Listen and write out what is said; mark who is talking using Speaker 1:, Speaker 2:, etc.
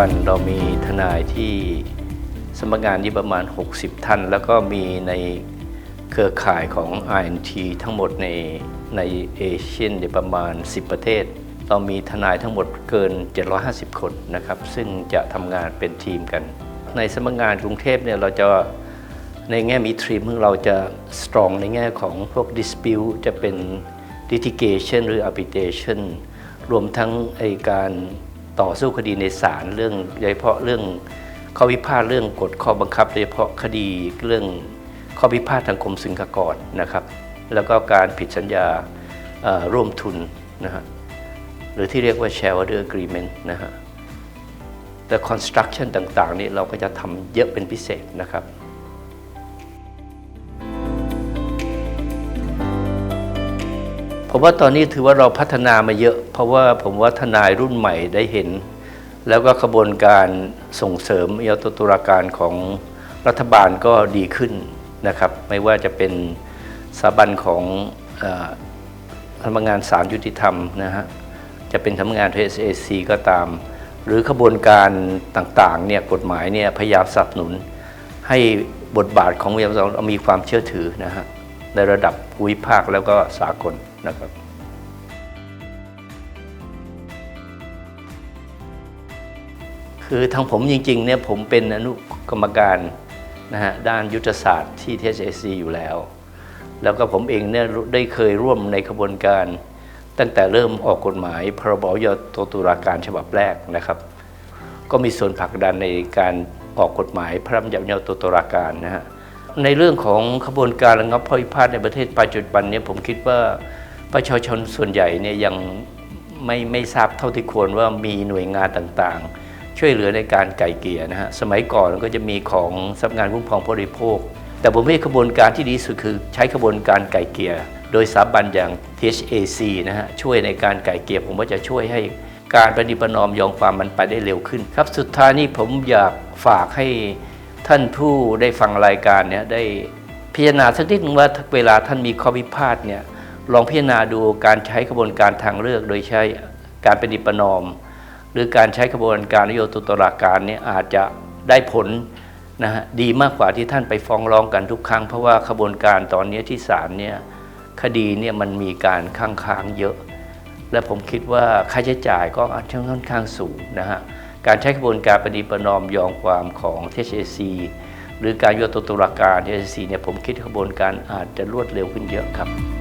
Speaker 1: บันเรามีทนายที่สำนักงานนี้ประมาณ 60 ท่าน แล้วก็มีในเครือข่ายของ INT ทั้งหมดในในเอเชียนเนี่ยประมาณ 10 ประเทศ เรามีทนายทั้งหมดเกิน 750 คนนะครับ ซึ่งจะทำงานเป็นทีมกัน ในสำนักงานกรุงเทพเนี่ยเราจะในแง่มีทีมของเราจะ strong ในแง่ของพวก dispute จะเป็น litigation หรือ arbitration รวมทั้งไอการ ต่อสู้คดีในศาลเรื่องโดยเฉพาะเรื่องข้อพิพาทเรื่องกฎข้อบังคับโดยเฉพาะคดีเรื่องข้อพิพาททางกรมสุลกากรนะครับ แล้วก็การผิดสัญญาร่วมทุนนะฮะหรือที่เรียกว่า shareholder agreement นะฮะแต่ construction ต่างๆนี่เราก็จะทำเยอะเป็นพิเศษนะครับ ผมว่าตอนนี้ถือว่าเราพัฒนามาเยอะ เพราะว่าผมว่าทนายรุ่นใหม่ได้เห็น แล้วก็ขบวนการส่งเสริมยตตุลาการของรัฐบาลก็ดีขึ้นนะครับ ไม่ว่าจะเป็นสถาบันของเอ่อสำงานศาลยุติธรรมนะฮะจะเป็นสำงาน TSAC ก็ตาม หรือขบวนการต่างๆเนี่ยกฎหมายเนี่ยพยายามสนับสนุน ให้บทบาทของเวียมสองมีความเชื่อถือนะฮะในระดับภูมิภาคแล้วก็สากล นะครับคือทางผมจริงๆเนี่ยผมเป็นอนุกรรมการนะฮะด้านยุทธศาสตร์ที่ TSC อยู่แล้ว แล้วก็ผมเองเนี่ยได้เคยร่วมในขบวนการ ตั้งแต่เริ่มออกกฎหมายพรบยตตุลาการฉบับแรกนะครับ ก็มีส่วนผลักดันในการออกกฎหมายพระราชบัญญัติยตตุลาการนะฮะในเรื่องของขบวนการระงับข้อพิพาทในประเทศปัจจุบันเนี่ยผมคิดว่า ประชาชนส่วนใหญ่เนี่ยยังไม่ไม่ทราบเท่าที่ควรว่ามีหน่วยงานต่างๆ ช่วยเหลือในการไก่เกี่ยนะฮะสมัยก่อนก็จะมีของสำนักงานคุ้มครองผู้บริโภค แต่ผมว่าขบวนการที่ดีสุดคือใช้ขบวนการไก่เกี่ยโดยสถาบันอย่าง THAC นะฮะช่วยในการไก่เกี่ยผมว่าจะช่วยให้การประนีประนอมยอมความมันไปได้เร็วขึ้นครับสุดท้ายนี้ผมอยากฝากให้ท่านผู้ได้ฟังรายการเนี่ยได้พิจารณาสักนิดนึงว่าเวลาท่านมีข้อพิพาทเนี่ย ลองพิจารณาดูการใช้กระบวนการทางเลือกโดยใช้การประนีประนอม หรือการใช้กระบวนการนโยตุตราการเนี่ยอาจจะได้ผลนะฮะดีมากกว่าที่ท่านไปฟ้องร้องกันทุกครั้ง เพราะว่าขบวนการตอนนี้ที่ศาลเนี่ยคดีเนี่ยมันมีการค้างค้างๆเยอะ และผมคิดว่าค่าใช้จ่ายก็อาจจะค่อนข้างสูงนะฮะการใช้กระบวนการประนีประนอมยอมความของ THC หรือการโยตุตุลาการ THC เนี่ยผมคิดกระบวนการอาจจะรวดเร็วขึ้นเยอะครับ